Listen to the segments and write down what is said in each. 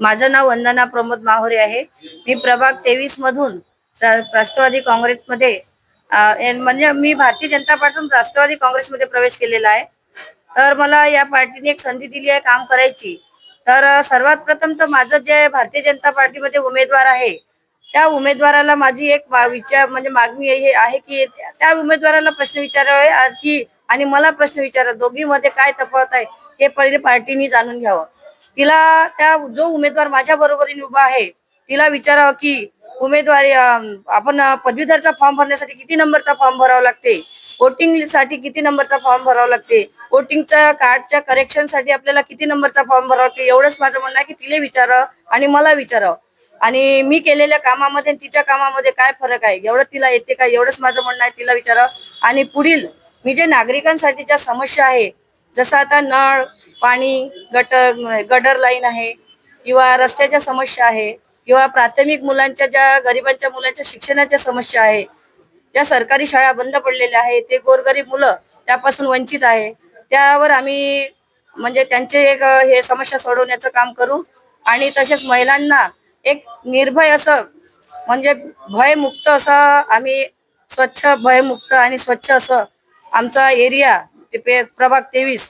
माझं नाव वंदना प्रमोद माहोरे आहे. मी प्रभाग तेवीस मधून राष्ट्रवादी काँग्रेसमध्ये म्हणजे मी भारतीय जनता पार्टीतून राष्ट्रवादी काँग्रेसमध्ये प्रवेश केलेला आहे. तर मला या पार्टीने एक संधी दिली आहे काम करायची. तर सर्वात प्रथम तर माझं जे भारतीय जनता पार्टीमध्ये उमेदवार आहे त्या उमेदवाराला माझी एक विचार म्हणजे मागणी हे आहे की त्या उमेदवाराला प्रश्न विचारावे की आणि मला प्रश्न विचारा दोघीमध्ये काय तफावत आहे हे पहिले पार्टीने जाणून घ्यावं. तिला त्या जो उमेदवार माझ्या बरोबरीने उभा आहे तिला विचारावं की उमेदवारी आपण पदवीधरचा फॉर्म भरण्यासाठी किती नंबरचा फॉर्म भरावा लागते? वोटिंगसाठी किती नंबरचा फॉर्म भरावा लागते? वोटिंगच्या कार्डच्या करेक्शनसाठी आपल्याला किती नंबरचा फॉर्म भरावा लागते? एवढंच माझं म्हणणं आहे की तिला विचारावं आणि मला विचारावं. आणि मी केलेल्या कामामध्ये तिच्या कामामध्ये काय फरक आहे? एवढं तिला येते का? एवढंच माझं म्हणणं आहे तिला विचारावं. आणि पुढील मी जे नागरिकांसाठीच्या समस्या आहे जसं आता नळ पाणी गटर गटर लाईन आहे किंवा रस्त्याच्या समस्या आहे किंवा प्राथमिक मुलांच्या ज्या गरिबांच्या मुलांच्या शिक्षणाच्या समस्या आहे ज्या सरकारी शाळा बंद पडलेल्या आहे ते गोरगरीब मुलं त्यापासून वंचित आहे त्यावर आम्ही म्हणजे त्यांचे एक हे समस्या सोडवण्याचं काम करू आणि तसेच महिलांना एक निर्भय असं म्हणजे भयमुक्त असं आम्ही स्वच्छ भयमुक्त आणि स्वच्छ असं आमचा एरिया ते पे- प्रभाग तेवीस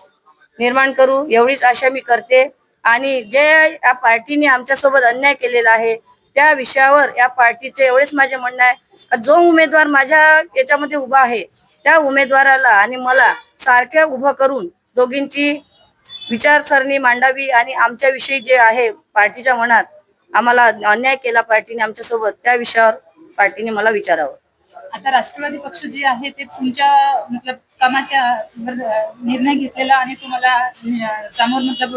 निर्माण करू एवढीच आशा मी करते. आणि जे या पार्टीने आमच्यासोबत अन्याय केलेला आहे त्या विषयावर या पार्टीचे एवढेच माझे म्हणणं आहे जो उमेदवार माझ्या याच्यामध्ये उभा आहे त्या उमेदवाराला आणि मला सारख्या उभं करून दोघींची विचारसरणी मांडावी आणि आमच्याविषयी जे आहे पार्टीच्या मनात आम्हाला अन्याय केला पार्टीने आमच्यासोबत त्या विषयावर पार्टीने मला विचारावं. आता राष्ट्रवादी पक्ष जे आहे ते तुमच्या मतलब कामाच्या निर्णय घेतलेला आणि तुम्हाला समोर मतलब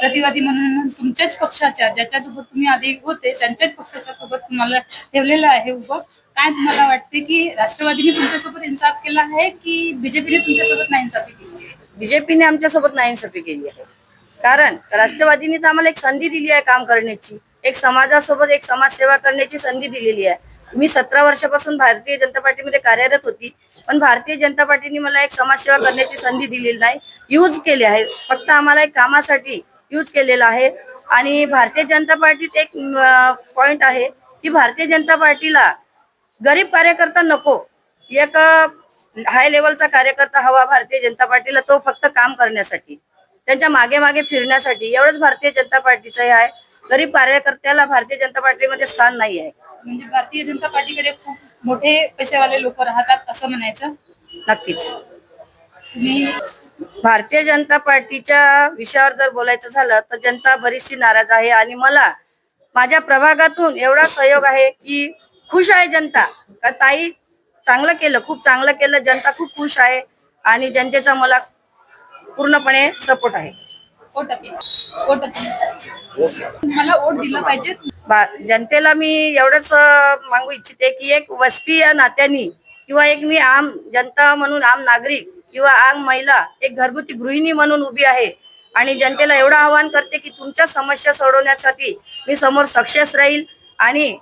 प्रतिवादी म्हणून तुमच्याच पक्षाच्या ज्याच्यासोबत तुम्ही आधी होते त्यांच्याच पक्षाच्या सोबत तुम्हाला ठेवलेलं आहे उभं. काय तुम्हाला वाटते की राष्ट्रवादीने तुमच्यासोबत इन्साफ केला आहे की बीजेपीने तुमच्यासोबत नाही इन्साफी केली? बीजेपीने आमच्यासोबत नाइंसाफी केली आहे. कारण राष्ट्रवादीने तर आम्हाला एक संधी दिली आहे काम करण्याची. एक समाजासोबत एक समाजसेवा करण्याची संधी दिलेली आहे. मी सतरा वर्षापासून भारतीय जनता पार्टीमध्ये कार्यरत होती पण भारतीय जनता पार्टीने मला एक समाजसेवा करण्याची संधी दिलेली नाही. यूज केली आहे. फक्त आम्हाला एक कामासाठी यूज केलेला आहे. आणि भारतीय जनता पार्टीत एक पॉइंट आहे की भारतीय जनता पार्टीला गरीब कार्यकर्ता नको. एक हाय लेवलचा कार्यकर्ता हवा भारतीय जनता पार्टीला तो फक्त काम करण्यासाठी त्यांच्या मागे मागे फिरण्यासाठी. एवढंच भारतीय जनता पार्टीचं हे आहे. गरीब कार्यकर्त्याला भारतीय जनता पार्टीमध्ये स्थान नाही आहे. म्हणजे भारतीय जनता पार्टीकडे खूप मोठे पैसेवाले लोक राहतात असं म्हणायचं? नक्कीच. तुम्ही? भारतीय जनता पार्टीच्या विषयावर जर बोलायचं झालं तर जनता बरीचशी नाराज आहे आणि मला माझ्या प्रभागातून एवढा सहयोग आहे की खुश आहे जनता. का ताई चांगलं केलं खूप चांगलं केलं. जनता खूप खुश आहे आणि जनतेचा मला पूर्णपणे सपोर्ट आहे. मला वोट दिलं पाहिजे. बा- जनतेला मी एवढंच मागू इच्छिते की एक वस्ती या नात्यानी किंवा एक मी आम जनता म्हणून आम नागरिक किंवा आम महिला एक घरगुती गृहिणी म्हणून उभी आहे. आणि जनतेला एवढं आवाहन करते की तुमच्या समस्या सोडवण्यासाठी मी समोर सक्सेस राहील. आणि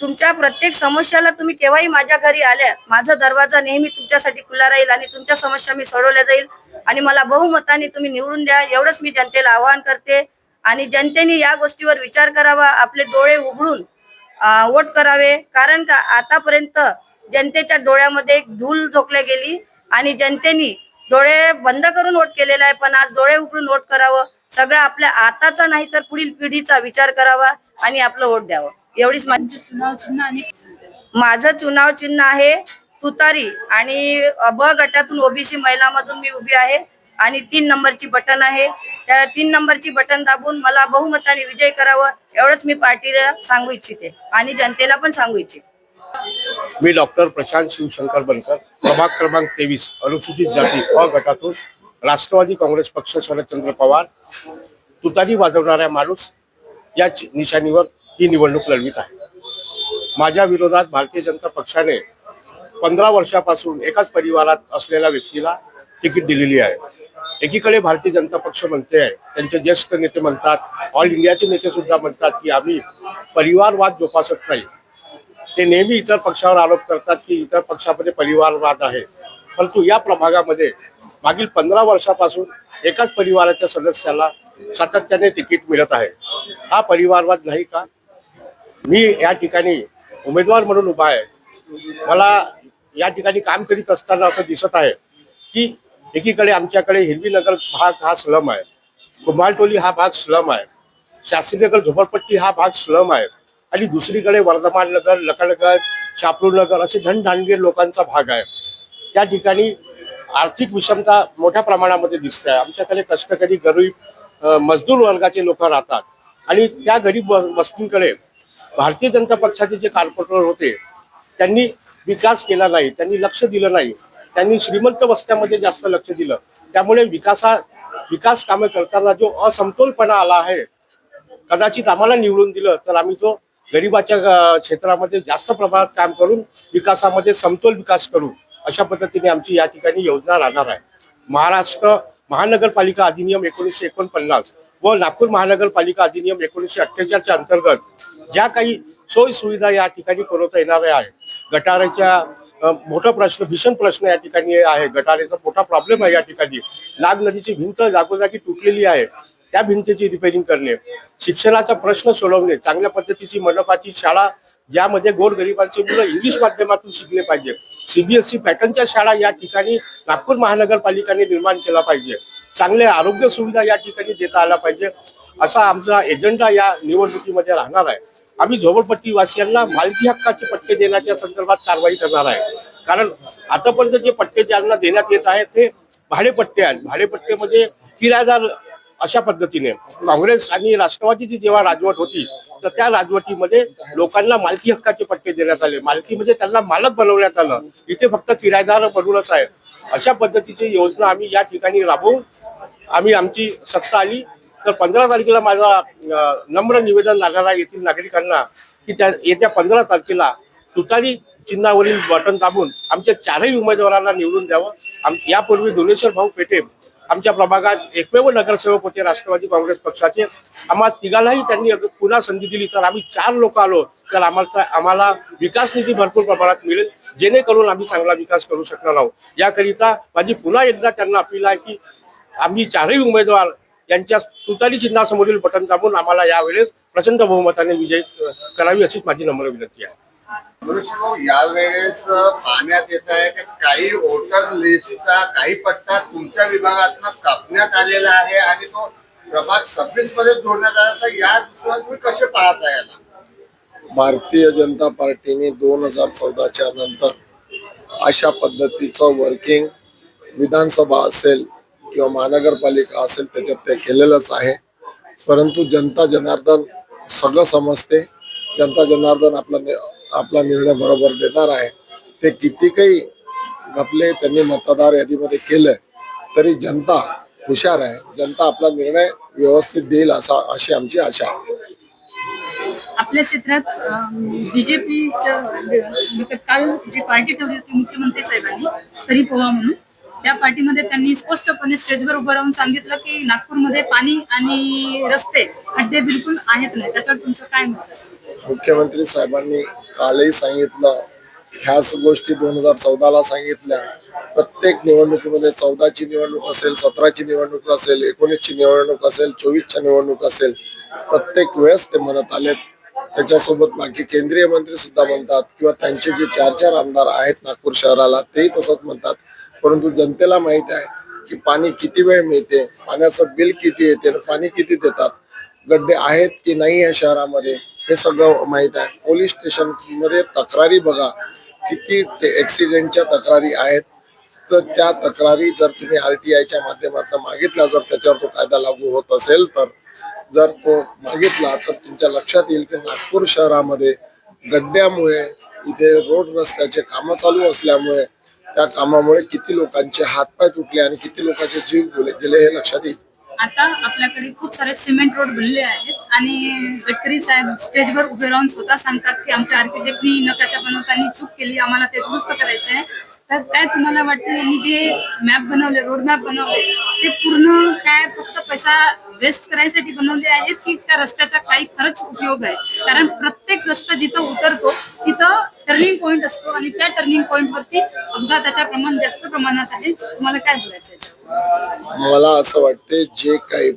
तुमच्या प्रत्येक समस्याला तुम्ही केव्हाही माझ्या घरी आल्या माझा दरवाजा नेहमी तुमच्यासाठी खुला राहील आणि तुमच्या समस्या मी सोडवल्या जाईल. आणि मला बहुमताने तुम्ही निवडून द्या एवढंच मी जनतेला आवाहन करते. आणि जनतेने या गोष्टीवर विचार करावा आपले डोळे उघडून वोट करावे. कारण का आतापर्यंत जनतेच्या डोळ्यामध्ये एक धूल झोकल्या गेली आणि जनतेने डोळे बंद करून वोट केलेला आहे पण आज डोळे उघडून वोट करावं. सगळं आपल्या आताचा नाही तर पुढील पिढीचा विचार करावा आणि आपलं वोट द्यावं. एवढीच माझी चुनाव चिन्ह आणि माझं चुनाव चिन्ह आहे तुतारी आणि ब गटातून ओबीसी महिलामधून मी उभी आहे आणि तीन नंबरची बटन आहे. त्या तीन नंबरची बटन दाबून मला बहुमताने विजय करावं एवढंच मी पार्टीला सांगू इच्छिते आणि जनतेला पण सांगू इच्छिते. मी डॉक्टर प्रशांत शिवशंकर बनकर प्रभाग क्रमांक तेवीस अनुसूचित जाती अ गटातून राष्ट्रवादी काँग्रेस पक्ष शरदचंद्र पवार तुतारी वाजवणाऱ्या माणूस या चि- निशाणीवर ही निवडणूक लढवित आहे. माझ्या विरोधात भारतीय जनता पक्षाने पंधरा वर्षापासून एकाच परिवारात असलेल्या व्यक्तीला तिकीट दिलेली आहे. एकीकडे भारतीय जनता पक्ष म्हणते आहे त्यांचे ज्येष्ठ नेते म्हणतात ऑल इंडियाचे नेते सुद्धा म्हणतात की आम्ही परिवारवाद जोपासत नाही. ते नेहमी इतर पक्षावर आरोप करतात की इतर पक्षामध्ये परिवारवाद आहे. परंतु या प्रभागामध्ये मागील पंधरा वर्षापासून एकाच परिवाराच्या सदस्याला सातत्याने तिकीट मिळत आहे. हा परिवारवाद नाही का? मी या ठिकाणी उमेदवार म्हणून उभा आहे. मला या ठिकाणी काम करीत असताना असं दिसत आहे की एकीकडे आमच्याकडे हिरवीनगर भाग हा स्लम आहे. कुंभारटोली हा भाग स्लम आहे. शास्त्रीनगर झोपडपट्टी हा भाग स्लम आहे. आणि दुसरीकडे वर्धमान नगर लखनगर नगर असे धनधानगीर लोकांचा भाग आहे. त्या ठिकाणी आर्थिक विषमता मोठ्या प्रमाणामध्ये दिसते आहे. आमच्याकडे कष्टकरी गरीब मजदूर वर्गाचे लोक राहतात. आणि त्या गरीब व- वस्तींकडे भारतीय जनता पक्षाचे जे कॉर्पोरेटर होते त्यांनी विकास केला नाही त्यांनी लक्ष दिलं नाही त्यांनी श्रीमंत वस्त्यामध्ये जास्त लक्ष दिलं. त्यामुळे विकासा विकास कामे करताना जो असमतोलपणा आला आहे कदाचित आम्हाला निवडून दिलं तर आम्ही तो गरिबाच्या क्षेत्रामध्ये जास्त प्रमाणात काम करून विकासामध्ये समतोल विकास करू अशा पद्धतीने आमची या ठिकाणी योजना राहणार आहे. महाराष्ट्र महानगरपालिका अधिनियम एकोणीसशे एकोणपन्नास व नागपूर महानगरपालिका अधिनियम एकोणीसशे अठ्ठेचाळच्या अंतर्गत ज्या काही सोयीसुविधा या ठिकाणी पुरवता येणाऱ्या आहे गटाराच्या मोठा प्रश्न भीषण प्रश्न या ठिकाणी आहे. गटाराचा मोठा प्रॉब्लेम आहे या ठिकाणी. नाग नदीची भिंत जागोजागी तुटलेली आहे. त्या भिंतीची रिपेरिंग करणे शिक्षणाचा प्रश्न सोडवणे चांगल्या पद्धतीची मनपाची शाळा ज्यामध्ये गोरगरिबांची मुलं इंग्लिश माध्यमातून शिकले पाहिजे. सीबीएसई पॅटर्नच्या शाळा या ठिकाणी नागपूर महानगरपालिकाने निर्माण केला पाहिजे. चांगले आरोग्य सुविधा या ठिकाणी देता आल्या पाहिजे. असा आमचा एजेंडा या निवडणुकीमध्ये राहणार आहे. आम्ही झोपडपट्टी वासियांना मालकी हक्काचे पट्टे देण्याच्या संदर्भात कारवाई करणार आहे. कारण आतापर्यंत जे पट्टे ज्यांना देण्यात येत आहेत ते भाडेपट्टे आहेत. भाडेपट्टेमध्ये किरायदार अशा पद्धतीने काँग्रेस आणि राष्ट्रवादीची जेव्हा राजवट होती तर त्या राजवटीमध्ये लोकांना मालकी हक्काचे पट्टे देण्यात आले. मालकी म्हणजे त्यांना मालक बनवण्यात आलं. इथे फक्त किरायदार बनूनच आहे अशा पद्धतीची योजना आम्ही या ठिकाणी राबवून आम्ही आमची सत्ता आली. तर पंधरा तारखेला माझा नम्र निवेदन राहणारा येथील नागरिकांना की त्या येत्या पंधरा तारखेला तुतारी चिन्हावरील बटन दाबून आमच्या चारही उमेदवारांना निवडून द्यावं. आम यापूर्वी धुनेश्वर भाऊ पेटे आमच्या प्रभागात एकमेव नगरसेवक होते राष्ट्रवादी काँग्रेस पक्षाचे. आम्हाला तिघांनाही त्यांनी अगर पुन्हा संधी दिली. तर आम्ही चार लोक आलो तर आम्हाला आम्हाला विकास निधी भरपूर प्रमाणात मिळेल जेणेकरून आम्ही चांगला विकास करू शकणार आहोत. याकरिता माझी पुन्हा एकदा त्यांना अपील आहे की आम्ही चारही उमेदवार यांच्या तुतारी चिन्हासमोरील बटन दाबून आम्हाला यावेळेस प्रचंड बहुमताने विजय करावी अशीच माझी नम्र विनंती आहे. यावेळेस पाहण्यात येत आहे की काही वोटर लिस्टचा काही पट्टा तुमच्या विभागातनं कापण्यात आलेला आहे आणि तो प्रभाग सव्वीसमध्ये जोडण्यात आला तर या दृष्टीने तुम्ही कसे पाहता याला? भारतीय जनता पार्टीने दोन हजार चौदाच्या नंतर अशा पद्धतीचं वर्किंग विधानसभा असेल किंवा महानगरपालिका असेल त्याच्यात ते केलेलंच आहे. परंतु जनता जनार्दन सगळं समजते. जनता जनार्दन आपला नि- आपला निर्णय बरोबर देणार आहे. ते किती काही घपले त्यांनी मतदार यादीमध्ये केलं तरी जनता हुशार आहे. जनता आपला निर्णय व्यवस्थित देईल असा अशी आमची आशा आहे. आपल्या क्षेत्रात बीजेपीचं काल जी पार्टी ठेवली होती मुख्यमंत्री साहेबांनी तरी पोहा म्हणून त्या पार्टीमध्ये त्यांनी स्पष्टपणे स्टेजवर उभं राहून सांगितलं की नागपूरमध्ये पाणी आणि रस्ते खड्डे बिलकुल आहेत नाही. त्याच्यावर तुमचं काय मत मुख्यमंत्री साहेबांनी कालही सांगितलं ह्याच गोष्टी दोन हजार चौदाला सांगितल्या. प्रत्येक निवडणुकीमध्ये चौदाची निवडणूक असेल सतराची निवडणूक असेल एकोणीसची निवडणूक असेल चोवीसच्या निवडणूक असेल प्रत्येक वेळेस ते म्हणत आलेत. त्याच्यासोबत बाकी केंद्रीय मंत्री सुद्धा म्हणतात किंवा त्यांचे जे चार चार आमदार आहेत नागपूर शहराला तेही तसंच म्हणतात. परंतु जनतेला माहीत आहे की पाणी किती वेळ मिळते पाण्याचं बिल किती येते आणि पाणी किती देतात गड्डे आहेत की नाही या शहरामध्ये हे सगळं माहीत आहे. पोलीस स्टेशनमध्ये तक्रारी बघा किती ॲक्सिडेंटच्या तक्रारी आहेत. तर त्या तक्रारी जर तुम्ही आर टी आयच्या माध्यमातून मागितल्या जर त्याच्यावर तो कायदा लागू होत असेल तर जर तो मागितला तर तुमच्या लक्षात येईल की नागपूर शहरामध्ये गड्ड्यामुळे इथे रोड रस्त्याचे कामं चालू असल्यामुळे त्या कामामुळे किती लोकांचे हातपाय तुटले आणि किती लोकांचे जीव गेले हे लक्षात येईल. आता आपल्याकडे खूप सारे सिमेंट रोड बनले आहेत आणि गडकरी साहेब स्टेजवर उभे राहून स्वतः सांगतात की आमच्या आर्किटेक्टनी नकाशा बनवताना चूक केली आम्हाला ते दुरुस्त करायचे आहे. तर काय तुम्हाला वाटतं यांनी जे मॅप बनवले रोड मॅप बनवले ते पूर्ण काय फक्त पैसा वेस्ट करायसाठी बनवले आहेत की त्या रस्त्याचा काही खरंच उपयोग आहे. कारण प्रत्येक रस्ता जिथं उतरतो तिथं टर्निंग पॉईंट असतो आणि त्या टर्निंग पॉईंट वरती अपघाताच्या प्रमाण जास्त प्रमाणात आहे. तुम्हाला काय बोलायचं मला असं वाटते जे काही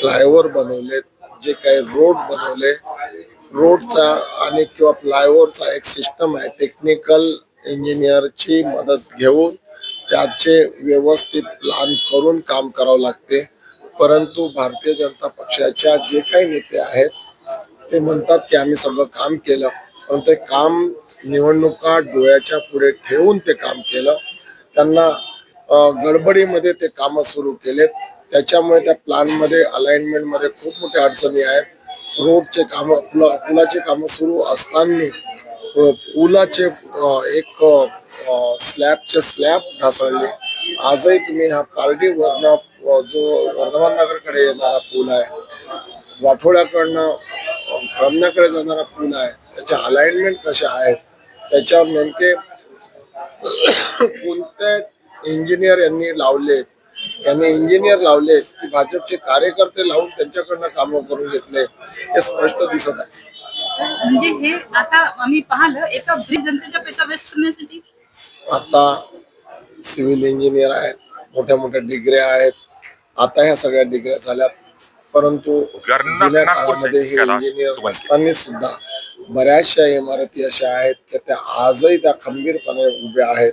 फ्लायओव्हर बनवलेत जे काही रोड बनवले रोडचा आणि किंवा फ्लायओव्हरचा एक सिस्टम आहे टेक्निकल इंजिनियरची मदत घेऊन त्याचे व्यवस्थित प्लान करून काम करावं लागते. परंतु भारतीय जनता पक्षाच्या जे काही नेते आहेत ते म्हणतात की आम्ही सगळं काम केलं. पण ते काम निवडणुका डोळ्याच्या पुढे ठेवून ते काम केलं. त्यांना गडबडीमध्ये ते कामं सुरू केलेत. त्याच्यामुळे त्या प्लॅनमध्ये अलाइनमेंटमध्ये खूप मोठ्या अडचणी आहेत. रोडचे कामं पुल पुलाचे कामं सुरू असताना पुलाचे एक स्लॅबचे स्लॅब ढासळले. आजही तुम्ही हा पार्टीवरनं जो वर्धमान नगरकडे येणारा पूल आहे वाठोड्याकडनं रमण्याकडे जाणारा पूल आहे त्याच्या अलाइनमेंट कशा आहेत त्याच्यावर नेमके कोणत्या इंजिनियर यांनी लावलेत यांनी इंजिनियर लावलेत की भाजपचे कार्यकर्ते लावून त्यांच्याकडनं कामं करून घेतले हे स्पष्ट दिसत आहे. म्हणजे हे आता आम्ही पाहिलं एका ब्रिज जनतेचा पैसा वेस्ट करण्यासाठी. आता सिव्हिल इंजिनियर आहेत मोठ्या मोठ्या डिग्र्या आहेत आता ह्या सगळ्या डिग्र्या झाल्यात. परंतु जुन्या काळामध्ये हे इंजिनियर. असताना सुद्धा बऱ्याचशा इमारती अशा आहेत की त्या आजही त्या खंबीरपणे उभ्या आहेत.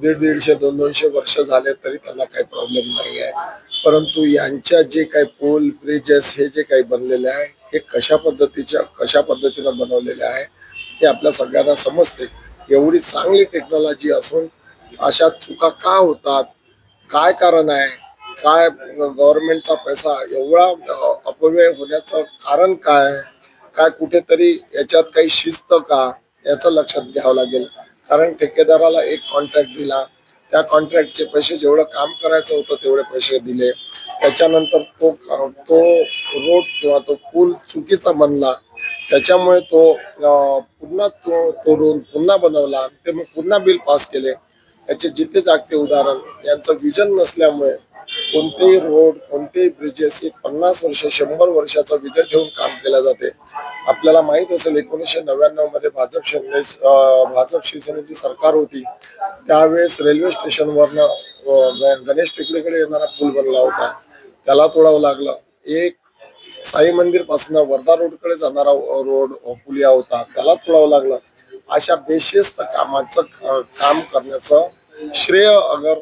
दीड दीडशे दोन दोनशे वर्ष झाले तरी त्यांना काही प्रॉब्लेम नाही आहे. परंतु यांच्या जे काही पूल ब्रिजेस हे जे काही बनलेले आहे हे कशा पद्धतीच्या कशा पद्धतीनं बनवलेले आहे हे आपल्या सगळ्यांना समजते. एवढी चांगली टेक्नॉलॉजी असून अशा चुका का होतात? काय कारण आहे? काय गव्हर्नमेंटचा पैसा एवढा अपव्यय होण्याचं कारण काय? काय कुठेतरी याच्यात काही शिस्त का? याचं लक्षात घ्यावं लागेल. कारण ठेकेदाराला एक कॉन्ट्रॅक्ट दिला. त्या कॉन्ट्रॅक्टचे पैसे जेवढं काम करायचं होतं तेवढे पैसे दिले. त्याच्यानंतर तो तो रोड किंवा तो पूल चुकीचा बनला. त्याच्यामुळे तो पुन्हा तो तोडून पुन्हा बनवला ते मग पुन्हा बिल पास केले. याचे जिथे जागते उदाहरण यांचं विजन नसल्यामुळे कोणतेही रोड कोणतेही ब्रिजेस एक पन्नास वर्ष शंभर वर्षाचं विजय ठेवून काम केले जाते. आपल्याला माहीत असेल एकोणीसशे नव्याण्णवमध्ये भाजप शिंदे भाजप शिवसेनेची सरकार होती. त्यावेळेस रेल्वे स्टेशनवरनं ग- गणेश टेकडीकडे येणारा पूल बनला होता. त्याला तोडावं लागलं. एक साई मंदिरपासून वर्धा रोडकडे जाणारा रोड पुलिया होता. त्याला तोडावं लागलं. अशा बेशिस्त कामाचं काम करण्याचं श्रेय अगर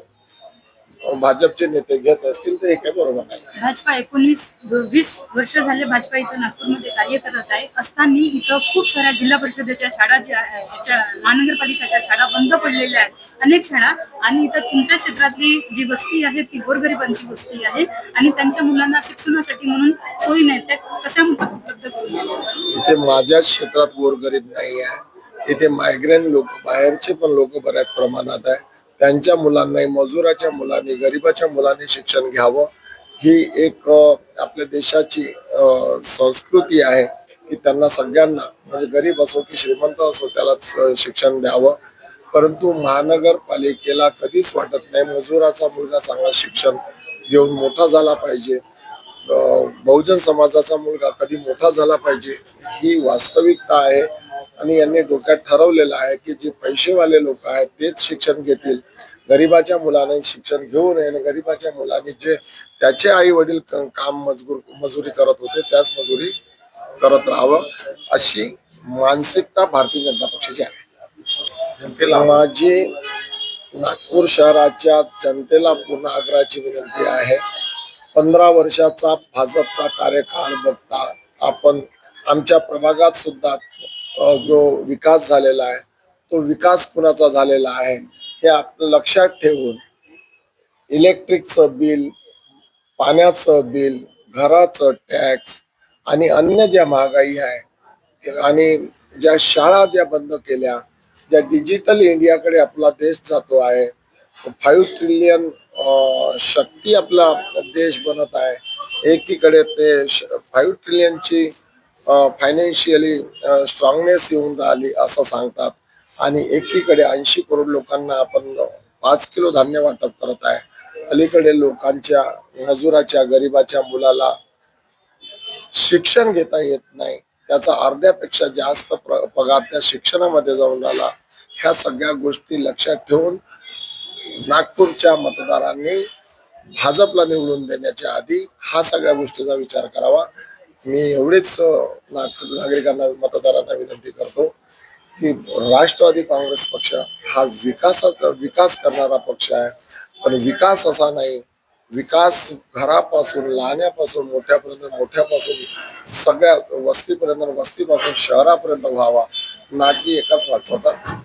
भाजपचे नेते घेत असतील तर हे काही बरोबर नाही. भाजपा एकोणीस वीस वर्ष झाले भाजपा इथं नागपूरमध्ये कार्य करत आहे. असताना इथं खूप साऱ्या जिल्हा परिषदेच्या शाळा ज्या महानगरपालिकेच्या शाळा बंद पडलेल्या आहेत. अनेक शाळा आणि इथं तुमच्या क्षेत्रातली जी वस्ती आहे ती गोरगरिबांची वस्ती आहे आणि त्यांच्या मुलांना शिक्षणासाठी म्हणून सोयी नाही त्या कशा उपलब्ध करून? इथे माझ्याच क्षेत्रात गोरगरीब नाही आहे. इथे मायग्रेन लोक बाहेरचे पण लोक बऱ्याच प्रमाणात आहे. त्यांच्या मुलांनाही मजुराच्या मुलांनी गरिबाच्या मुलांनी शिक्षण घ्यावं. ही एक आपल्या देशाची संस्कृती आहे की त्यांना सगळ्यांना म्हणजे गरीब असो की श्रीमंत असो त्याला शिक्षण द्यावं. परंतु महानगरपालिकेला कधीच वाटत नाही मजुराचा मुलगा चांगला शिक्षण घेऊन मोठा झाला पाहिजे. बहुजन समाजाचा मुलगा कधी मोठा झाला पाहिजे ही वास्तविकता आहे. आणि यांनी डोक्यात ठरवलेलं आहे की जे पैसेवाले लोक आहेत तेच शिक्षण घेतील. गरिबाच्या मुलाने शिक्षण घेऊ नये आणि गरिबाच्या मुलांनी जे त्याचे आई वडील काम मजबूर मजुरी करत होते त्याच मजुरी करत राहावं अशी मानसिकता भारतीय जनता पक्षाची आहे. माझी नागपूर शहराच्या जनतेला पुन्हा आग्रहाची विनंती आहे पंधरा वर्षाचा भाजपचा कार्यकाळ बघता आपण आमच्या प्रभागात सुद्धा जो विकास झालेला आहे तो विकास कुणाचा झालेला आहे हे आपलं लक्षात ठेवून इलेक्ट्रिकचं बिल पाण्याचं बिल घराचं टॅक्स आणि अन्य ज्या महागाई आहे आणि ज्या शाळा ज्या बंद केल्या ज्या डिजिटल इंडियाकडे आपला देश जातो आहे फाईव्ह ट्रिलियन शक्ती आपला देश बनत आहे एकीकडे ते फाईव्ह ट्रिलियनची फायनान्शियली स्ट्रॉंगनेस येऊन राहिली असं सांगतात. आणि एकीकडे ऐंशी करोड लोकांना आपण पाच किलो धान्य वाटप करत आहे. अलीकडे लोकांच्या मजुराच्या गरिबाच्या मुलाला शिक्षण घेता येत नाही. त्याचा अर्ध्यापेक्षा जास्त प्र- पगार त्या शिक्षणामध्ये जाऊन आला ह्या सगळ्या गोष्टी लक्षात ठेवून नागपूरच्या मतदारांनी भाजपला निवडून देण्याच्या आधी हा सगळ्या गोष्टीचा विचार करावा. मी एवढेच नाग- नागरिकांना मतदारांना विनंती करतो की राष्ट्रवादी काँग्रेस पक्ष हा विकासाचा विकास करणारा पक्ष आहे. पण विकास असा नाही. विकास घरापासून लहान्यापासून मोठ्यापर्यंत मोठ्यापासून सगळ्या वस्तीपर्यंत वस्तीपासून शहरापर्यंत व्हावा. ना की एकाच वाटपाचा